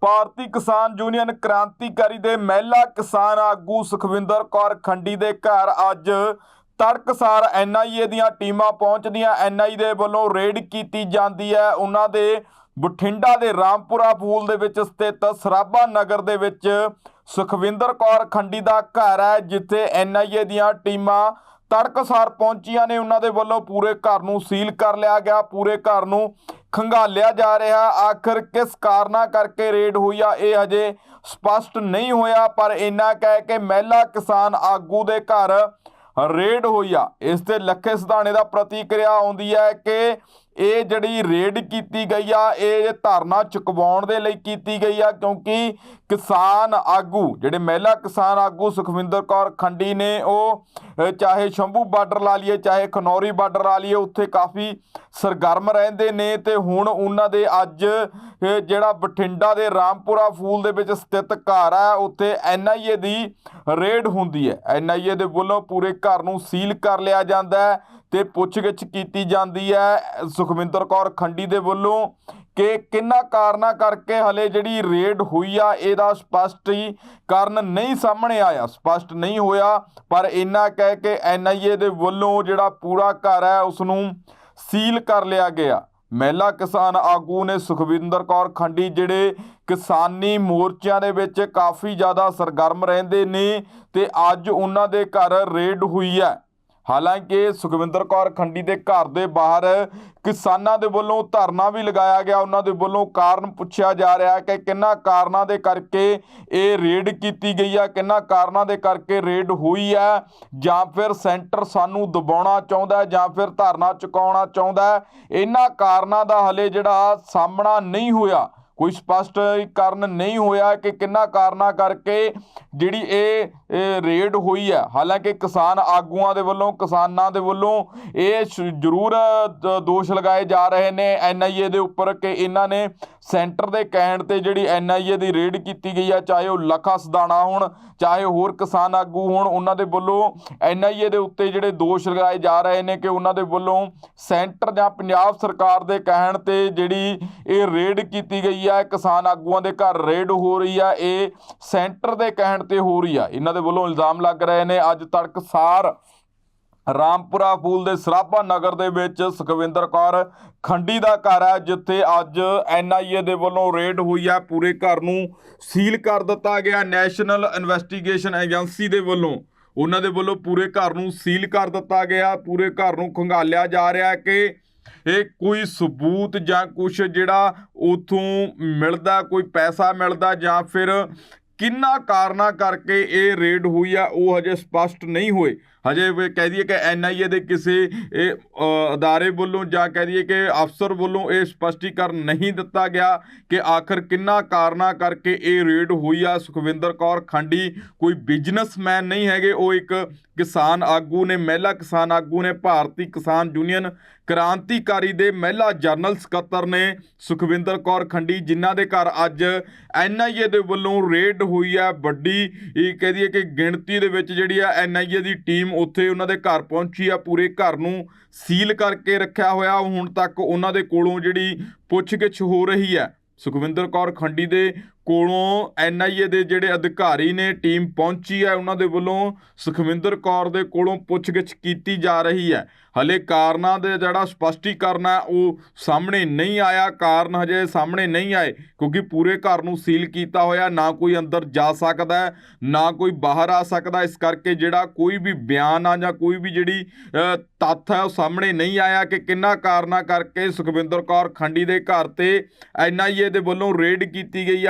ਭਾਰਤੀ ਕਿਸਾਨ ਯੂਨੀਅਨ ਕ੍ਰਾਂਤੀਕਾਰੀ ਦੇ ਮਹਿਲਾ ਕਿਸਾਨ ਆਗੂ ਸੁਖਵਿੰਦਰ ਕੌਰ ਖੰਡੀ ਦੇ ਘਰ ਅੱਜ ਤੜਕਸਾਰ ਐਨਆਈਏ ਦੀਆਂ ਟੀਮਾਂ ਪਹੁੰਚਦੀਆਂ। ਐਨਆਈ ਦੇ ਵੱਲੋਂ ਰੇਡ ਕੀਤੀ ਜਾਂਦੀ ਹੈ। ਉਹਨਾਂ ਦੇ ਬਠਿੰਡਾ ਦੇ ਰਾਮਪੁਰਾ ਫੂਲ ਦੇ ਵਿੱਚ ਸਥਿਤ ਸਰਾਭਾ ਨਗਰ ਦੇ ਵਿੱਚ ਸੁਖਵਿੰਦਰ ਕੌਰ ਖੰਡੀ ਦਾ ਘਰ ਹੈ, ਜਿੱਥੇ ਐਨਆਈਏ ਦੀਆਂ ਟੀਮਾਂ ਤੜਕਸਾਰ ਪਹੁੰਚੀਆਂ ਨੇ। ਉਹਨਾਂ ਦੇ ਵੱਲੋਂ ਪੂਰੇ ਘਰ ਨੂੰ ਸੀਲ ਕਰ ਲਿਆ ਗਿਆ। ਪੂਰੇ ਘਰ ਨੂੰ ਖੰਗਾਲਿਆ ਜਾ ਰਿਹਾ। ਆਖਰ ਕਿਸ ਕਾਰਨਾ ਕਰਕੇ ਰੇਡ ਹੋਈ ਆ, ਇਹ ਹਜੇ ਸਪਸ਼ਟ ਨਹੀਂ ਹੋਇਆ, ਪਰ ਇੰਨਾ ਕਹਿ ਕੇ ਮਹਿਲਾ ਕਿਸਾਨ ਆਗੂ ਦੇ ਘਰ ਰੇਡ ਹੋਈ ਆ। ਇਸ ਤੇ ਲੱਖੇ ਸਿਧਾਣੇ ਦਾ ਪ੍ਰਤੀਕਿਰਿਆ ਆਉਂਦੀ ਹੈ ਕਿ ਇਹ ਜਿਹੜੀ ਰੇਡ ਕੀਤੀ ਗਈ ਆ, ਇਹ ਧਰਨਾ ਚੁਕਵਾਉਣ ਦੇ ਲਈ ਕੀਤੀ ਗਈ ਆ, ਕਿਉਂਕਿ ਕਿਸਾਨ ਆਗੂ, ਜਿਹੜੇ ਮਹਿਲਾ ਕਿਸਾਨ ਆਗੂ ਸੁਖਵਿੰਦਰ ਕੌਰ ਖੰਡੀ ਨੇ ਉਹ ਚਾਹੇ ਸ਼ੰਭੂ ਬਾਰਡਰ ਲਾ ਲਈਏ, ਚਾਹੇ ਖਨੌਰੀ ਬਾਰਡਰ ਲਾ ਲਈਏ, ਉੱਥੇ ਕਾਫੀ ਸਰਗਰਮ ਰਹਿੰਦੇ ਨੇ ਤੇ ਹੁਣ ਉਹਨਾਂ ਦੇ ਅੱਜ ਜਿਹੜਾ ਬਠਿੰਡਾ ਦੇ ਰਾਮਪੁਰਾ ਫੂਲ ਦੇ ਵਿੱਚ ਸਥਿਤ ਘਰ ਹੈ ਉੱਥੇ ਐਨਆਈਏ ਦੀ ਰੇਡ ਹੁੰਦੀ ਹੈ। ਐਨਆਈਏ ਦੇ ਵੱਲੋਂ ਪੂਰੇ ਘਰ ਨੂੰ ਸੀਲ ਕਰ ਲਿਆ ਜਾਂਦਾ ਹੈ। ਤੇ ਪੁੱਛਗਿੱਛ ਕੀਤੀ ਜਾਂਦੀ ਹੈ। ਸੁਖਵਿੰਦਰ ਕੌਰ ਖੰਡੀ ਦੇ ਵੱਲੋਂ ਕਿ ਕਿੰਨਾ ਕਾਰਨਾ ਕਰਕੇ ਹਲੇ ਜਿਹੜੀ ਰੇਡ ਹੋਈ ਆ, ਇਹਦਾ ਸਪਸ਼ਟ ਹੀ ਕਾਰਨ ਨਹੀਂ ਸਾਹਮਣੇ ਆਇਆ। ਸਪਸ਼ਟ ਨਹੀਂ ਹੋਇਆ, ਪਰ ਇੰਨਾ ਕਹਿ ਕੇ ਐਨਆਈਏ ਦੇ ਵੱਲੋਂ ਜਿਹੜਾ ਪੂਰਾ ਘਰ ਹੈ ਉਸ ਨੂੰ ਸੀਲ ਕਰ ਲਿਆ ਗਿਆ। ਮਹਿਲਾ ਕਿਸਾਨ ਆਗੂ ਨੇ ਸੁਖਵਿੰਦਰ ਕੌਰ ਖੰਡੀ ਜਿਹੜੇ ਕਿਸਾਨੀ ਮੋਰਚਿਆਂ ਦੇ ਵਿੱਚ ਕਾਫੀ ਜ਼ਿਆਦਾ ਸਰਗਰਮ ਰਹਿੰਦੇ ਨੇ ਤੇ ਅੱਜ ਉਹਨਾਂ ਦੇ ਘਰ ਰੇਡ ਹੋਈ ਹੈ। ਹਾਲਾਂਕਿ ਸੁਖਵਿੰਦਰ ਕੌਰ ਖੰਡੀ ਦੇ ਘਰ ਦੇ ਬਾਹਰ ਕਿਸਾਨਾਂ ਦੇ ਵੱਲੋਂ ਧਰਨਾ ਵੀ ਲਗਾਇਆ ਗਿਆ। ਉਹਨਾਂ ਦੇ ਵੱਲੋਂ ਕਾਰਨ ਪੁੱਛਿਆ ਜਾ ਰਿਹਾ ਕਿ ਕਿੰਨਾ ਕਾਰਨਾਂ ਦੇ ਕਰਕੇ ਇਹ ਰੇਡ ਕੀਤੀ ਗਈ ਆ, ਕਿੰਨਾ ਕਾਰਨਾਂ ਦੇ ਕਰਕੇ ਰੇਡ ਹੋਈ ਹੈ ਜਾਂ ਫਿਰ ਸੈਂਟਰ ਸਾਨੂੰ ਦਬਾਉਣਾ ਚਾਹੁੰਦਾ ਜਾਂ ਫਿਰ ਧਰਨਾ ਚੁਕਾਉਣਾ ਚਾਹੁੰਦਾ ਇਹਨਾਂ ਕਾਰਨਾਂ ਦਾ ਹਲੇ ਜਿਹੜਾ ਸਾਹਮਣਾ ਨਹੀਂ ਹੋਇਆ। ਕੋਈ ਸਪਸ਼ਟ ਕਾਰਨ ਨਹੀਂ ਹੋਇਆ ਕਿ ਕਿੰਨਾ ਕਾਰਨਾਂ ਕਰਕੇ ਜਿਹੜੀ ਇਹ ਰੇਡ ਹੋਈ ਹੈ। ਹਾਲਾਂਕਿ ਕਿਸਾਨ ਆਗੂਆਂ ਦੇ ਵੱਲੋਂ, ਕਿਸਾਨਾਂ ਦੇ ਵੱਲੋਂ ਇਹ ਸ਼- ਜ਼ਰੂਰ ਦੋਸ਼ ਲਗਾਏ ਜਾ ਰਹੇ ਨੇ। ਐਨਆਈਏ ਦੇ ਉੱਪਰ ਕਿ ਇਹਨਾਂ ਨੇ ਸੈਂਟਰ ਦੇ ਕਹਿਣ ਤੇ ਜਿਹੜੀ ਐਨਆਈਏ ਦੀ ਰੇਡ ਕੀਤੀ ਗਈ ਆ, ਚਾਹੇ ਉਹ ਲੱਖਾ ਸਦਾਣਾ ਹੋਣ, ਚਾਹੇ ਹੋਰ ਕਿਸਾਨ ਆਗੂ ਹੋਣ, ਉਹਨਾਂ ਦੇ ਵੱਲੋਂ ਐਨਆਈਏ ਦੇ ਉੱਤੇ ਜਿਹੜੇ ਦੋਸ਼ ਲਗਾਏ ਜਾ ਰਹੇ ਨੇ ਕਿ ਉਹਨਾਂ ਦੇ ਵੱਲੋਂ ਸੈਂਟਰ ਜਾਂ ਪੰਜਾਬ ਸਰਕਾਰ ਦੇ ਕਹਿਣ ਤੇ ਜਿਹੜੀ ਇਹ ਰੇਡ ਕੀਤੀ ਗਈ ਆ ਕਿਸਾਨ ਆਗੂਆਂ ਦੇ ਘਰ ਰੇਡ ਹੋ ਰਹੀ ਆ, ਇਹ ਸੈਂਟਰ ਦੇ ਕਹਿਣ ਤੇ ਹੋ ਰਹੀ ਆ। ਇਹਨਾਂ ਦੇ ਵੱਲੋਂ ਇਲਜ਼ਾਮ ਲੱਗ ਰਹੇ ਨੇ, ਅੱਜ ਤੜਕਸਾਰ ਰਾਮਪੁਰਾ ਫੂਲ ਦੇ ਸਰਾਭਾ ਨਗਰ ਦੇ ਵਿੱਚ ਸੁਖਵਿੰਦਰ ਕੌਰ ਖੰਡੀ ਦਾ ਘਰ ਹੈ, ਜਿੱਥੇ ਅੱਜ ਐਨਆਈਏ ਦੇ ਵੱਲੋਂ ਰੇਡ ਹੋਈ ਹੈ। ਪੂਰੇ ਘਰ ਨੂੰ ਸੀਲ ਕਰ ਦਿੱਤਾ ਗਿਆ ਨੈਸ਼ਨਲ ਇਨਵੈਸਟੀਗੇਸ਼ਨ ਏਜੰਸੀ ਦੇ ਵੱਲੋਂ ਉਹਨਾਂ ਦੇ ਵੱਲੋਂ ਪੂਰੇ ਘਰ ਨੂੰ ਸੀਲ ਕਰ ਦਿੱਤਾ ਗਿਆ ਪੂਰੇ ਘਰ ਨੂੰ ਖੰਗਾਲਿਆ ਜਾ ਰਿਹਾ ਹੈ ਕਿ ਇਹ ਕੋਈ ਸਬੂਤ ਜਾਂ ਕੁਝ ਜਿਹੜਾ ਉਥੋਂ ਮਿਲਦਾ, ਕੋਈ ਪੈਸਾ ਮਿਲਦਾ ਜਾਂ ਫਿਰ ਕਿੰਨਾ ਕਾਰਨਾ ਕਰਕੇ ਇਹ ਰੇਡ ਹੋਈ ਆ, ਉਹ ਹਜੇ ਸਪਸ਼ਟ ਨਹੀਂ ਹੋਏ। ਹਜੇ ਕਹਿ ਦਈਏ ਕਿ ਐਨਆਈਏ ਦੇ ਕਿਸੇ, ਇਹ ਅਦਾਰੇ ਵੱਲੋਂ ਜਾਂ ਕਹਿ ਦਈਏ ਕਿ ਅਫਸਰ ਵੱਲੋਂ ਇਹ ਸਪਸ਼ਟੀਕਰਨ ਨਹੀਂ ਦਿੱਤਾ ਗਿਆ ਕਿ ਆਖਰ ਕਿੰਨਾ ਕਾਰਨਾ ਕਰਕੇ ਇਹ ਰੇਡ ਹੋਈ ਆ। ਸੁਖਵਿੰਦਰ ਕੌਰ ਖੰਡੀ ਕੋਈ ਬਿਜ਼ਨਸਮੈਨ ਨਹੀਂ ਹੈਗੇ, ਉਹ ਇੱਕ ਕਿਸਾਨ ਆਗੂ ਨੇ, ਮਹਿਲਾ ਕਿਸਾਨ ਆਗੂ ਨੇ, ਭਾਰਤੀ ਕਿਸਾਨ ਯੂਨੀਅਨ ਕ੍ਰਾਂਤੀਕਾਰੀ ਦੇ ਮਹਿਲਾ ਜਨਰਲ ਸਕੱਤਰ ਨੇ ਸੁਖਵਿੰਦਰ ਕੌਰ ਖੰਡੀ, ਜਿਨ੍ਹਾਂ ਦੇ ਘਰ ਅੱਜ ਐਨਆਈਏ ਦੇ ਵੱਲੋਂ ਰੇਡ ਹੋਈ ਹੈ ਵੱਡੀ, ਇਹ ਕਹਿ ਦਈਏ ਕਿ ਗਿਣਤੀ ਦੇ ਵਿੱਚ ਜਿਹੜੀ ਆ ਐਨਆਈਏ ਦੀ ਟੀਮ ਉੱਥੇ ਉਹਨਾਂ ਦੇ ਘਰ ਪਹੁੰਚੀ ਆ, ਪੂਰੇ ਘਰ ਨੂੰ ਸੀਲ ਕਰਕੇ ਰੱਖਿਆ ਹੋਇਆ, ਹੁਣ ਤੱਕ ਉਹਨਾਂ ਦੇ ਕੋਲੋਂ ਜਿਹੜੀ ਪੁੱਛਗਿੱਛ ਹੋ ਰਹੀ ਹੈ ਸੁਖਵਿੰਦਰ ਕੌਰ ਖੰਡੀ ਦੇ ਕੋਲੋਂ ਐਨਆਈਏ ਦੇ ਜਿਹੜੇ ਅਧਿਕਾਰੀ ਨੇ, ਟੀਮ ਪਹੁੰਚੀ ਹੈ, ਉਹਨਾਂ ਦੇ ਵੱਲੋਂ ਸੁਖਵਿੰਦਰ ਕੌਰ ਦੇ ਕੋਲੋਂ ਪੁੱਛਗਿੱਛ ਕੀਤੀ ਜਾ ਰਹੀ ਹੈ। ਹਲੇ ਕਾਰਨਾਂ ਦੇ ਜਿਹੜਾ ਸਪਸ਼ਟੀਕਰਨ ਹੈ, ਉਹ ਸਾਹਮਣੇ ਨਹੀਂ ਆਇਆ। ਕਾਰਨ ਹਜੇ ਸਾਹਮਣੇ ਨਹੀਂ ਆਏ, ਕਿਉਂਕਿ ਪੂਰੇ ਘਰ ਨੂੰ ਸੀਲ ਕੀਤਾ ਹੋਇਆ, ਨਾ ਕੋਈ ਅੰਦਰ ਜਾ ਸਕਦਾ ਨਾ ਕੋਈ ਬਾਹਰ ਆ ਸਕਦਾ। ਇਸ ਕਰਕੇ ਜਿਹੜਾ ਕੋਈ ਵੀ ਬਿਆਨ ਆ ਜਾਂ ਕੋਈ ਵੀ ਜਿਹੜੀ ਤੱਥ ਹੈ, ਉਹ ਸਾਹਮਣੇ ਨਹੀਂ ਆਇਆ ਕਿ ਕਿੰਨਾ ਕਾਰਨਾਂ ਕਰਕੇ ਸੁਖਵਿੰਦਰ ਕੌਰ ਖੰਡੀ ਦੇ ਘਰ ਤੇ ਐਨਆਈਏ ਦੇ ਵੱਲੋਂ ਰੇਡ ਕੀਤੀ ਗਈ ਆ